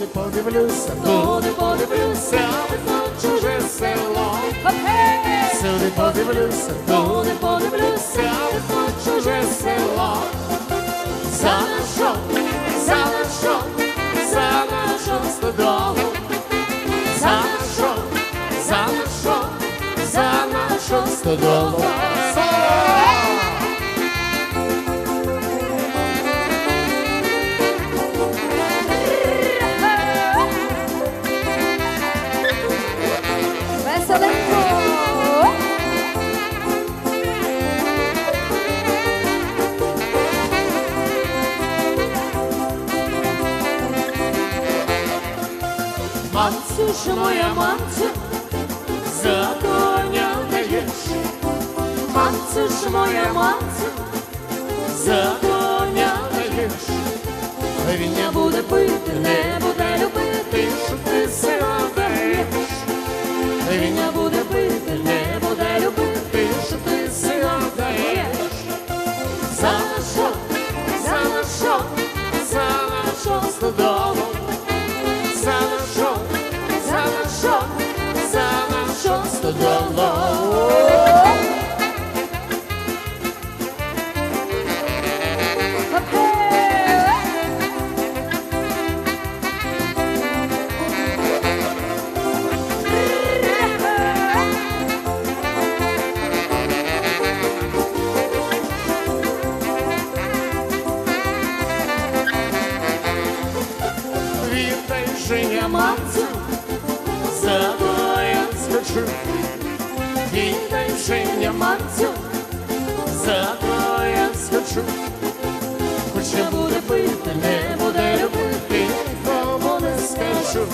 Туди подивлюся, туди подивлюся, на чуже село. Сюди подивлюся, туди подивлюся, на чуже село. За нашу, за нашу, за нашу стодолу. За нашу, за нашу, за нашу стодолу. Мамцюша моя мамцю, за коня даєш. Мамцюша моя мамцю, за коня даєш. Він не буде пити, не буде любити, що ти сина даєш. Він не буде пити, не буде любити, що ти сина даєш. За нашу, нашу стодолу. За я скажу. Хоч не буде пити, не буде любити, нікому не скажу.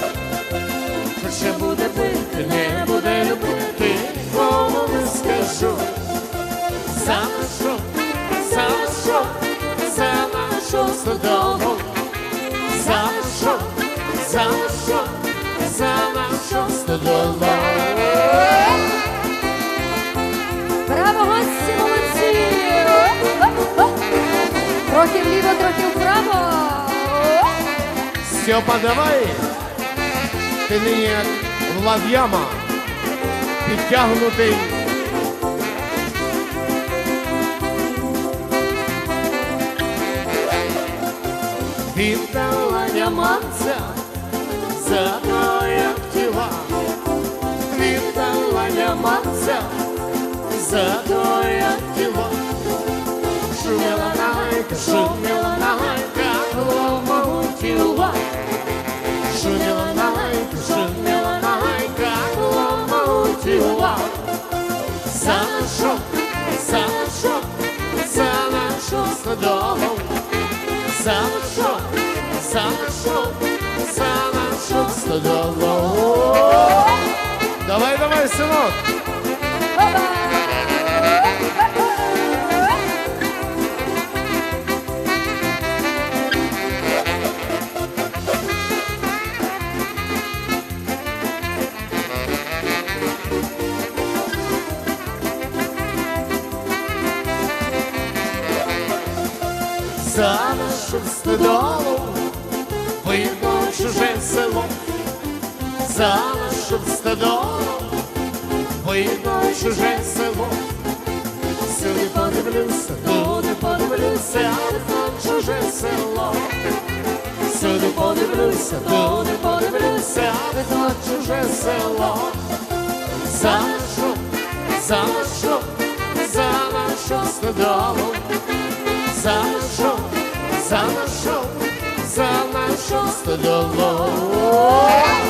Хоч не буде пити, не буде любити, нікому не скажу. За нашу, за нашу, за нашу стодолу. За Степа, давай. Ти нині як Влад'яма, підтягнутий. Віддала яманця за твоє тіла. Віддала яманця за твоє тіло. голову. За нашу, за нашу, за нашу стодолу. За нашу, за нашу, за нашу стодолу. Давай, давай, синок. За нашу стодолу видно чуже село. За нашу стодолу видно чуже село. Сюди подивлюся, туди подивлюся, видно чуже село. Сюди подивлюся, туди подивлюся, видно чуже село. За нашу, за нашу, за нашу стодолу. За нашу, за нашу, за стодолу.